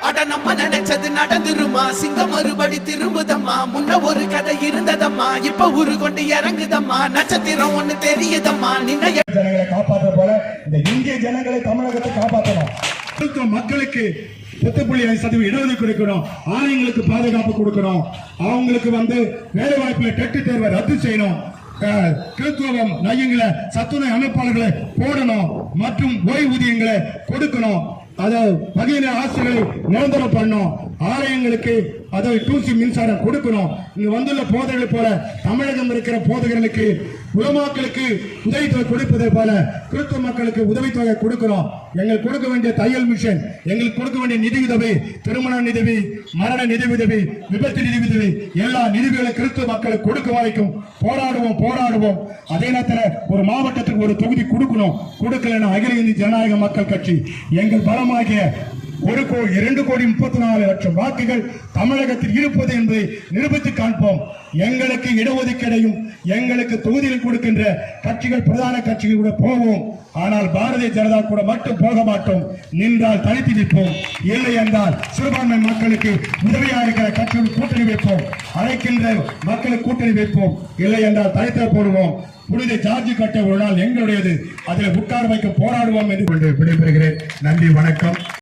அட நம்ம நினைச்சது நடந்துருமா? சிங்கம் மறுபடி திரும்புதம்மா? முன்ன ஒரு கதை இருந்ததம்மா? இப்ப ஊரு கொண்டு இறங்குதம்மா? நட்சத்திரம் ஒண்ணு தெரியுதம்மா? நின்ன ஜனங்களை காப்பாற்ற போல இந்த இந்திய ஜனங்களை தமிழகத்தை காப்பாற்றணும் மக்களுக்கு பத்து புள்ளி ஐந்து சதவீதம் இடஒதுக்கீடு கொடுக்கணும். ஆணையங்களுக்கு பாதுகாப்பு கொடுக்கணும். அவங்களுக்கு வந்து வேலை வாய்ப்புல டெட்டு தேர்வை ரத்து செய்யணும். அஹ், கிறிஸ்துவம் மையங்களை சத்துணை அமைப்பாளர்களை போடணும். மற்றும் ஓய்வூதியங்களை கொடுக்கணும். அதை பகையின ஆசைகளை நிரந்தரம் பண்ணும். ஆலயங்களுக்கு அதை டூசி மின்சாரம் கொடுக்கணும். இங்க வந்துள்ள போதைகளை போல தமிழகம் இருக்கிற போதகர்களுக்கு உலமாக்களுக்கு உதவித்தொகை கொடுப்பதை போல கிறிஸ்துவ மக்களுக்கு உதவித்தொகை கொடுக்கிறோம். எங்களுக்கு கொடுக்க வேண்டிய தையல் மிஷன் எங்களுக்கு கொடுக்க வேண்டிய நிதி உதவி திருமண நிதி மரண நிதி உதவி விபத்து நிதி உதவி எல்லா நிதிகளை கிறிஸ்துவ மக்களுக்கு கொடுக்க வரைக்கும் போராடுவோம் போராடுவோம். அதே நேரத்தில் ஒரு மாவட்டத்துக்கு ஒரு தொகுதி கொடுக்கணும். கொடுக்கலன்னா அகில இந்திய ஜனநாயக மக்கள் கட்சி எங்கள் பலமாகிய ஒரு கோடி இரண்டு கோடி முப்பத்தி நாலு லட்சம் வாக்குகள் தமிழகத்தில் இருப்பது என்பதை நிரூபித்து காண்போம். எங்களுக்கு இடஒதுக்கீடையும் எங்களுக்கு தொகுதியில் கொடுக்கின்ற கட்சிகள் பிரதான கட்சிகள் கூட போவோம். ஆனால் பாரதிய ஜனதா கூட மட்டும் போக மாட்டோம். நின்றால் தனித்து நிற்போம். இல்லை என்றால் சிறுபான்மை மக்களுக்கு உதவியாக இருக்கிற கட்சிகள் கூட்டணி வைப்போம். அழைக்கின்ற மக்களுக்கு கூட்டணி வைப்போம். இல்லை என்றால் தனித்த போடுவோம். புனித சார்ஜ் கட்ட ஒரு நாள் எங்களுடையது. அதில் உட்கார வைக்க போராடுவோம் என்று கொண்டு விடைபெறுகிறேன். நன்றி வணக்கம்.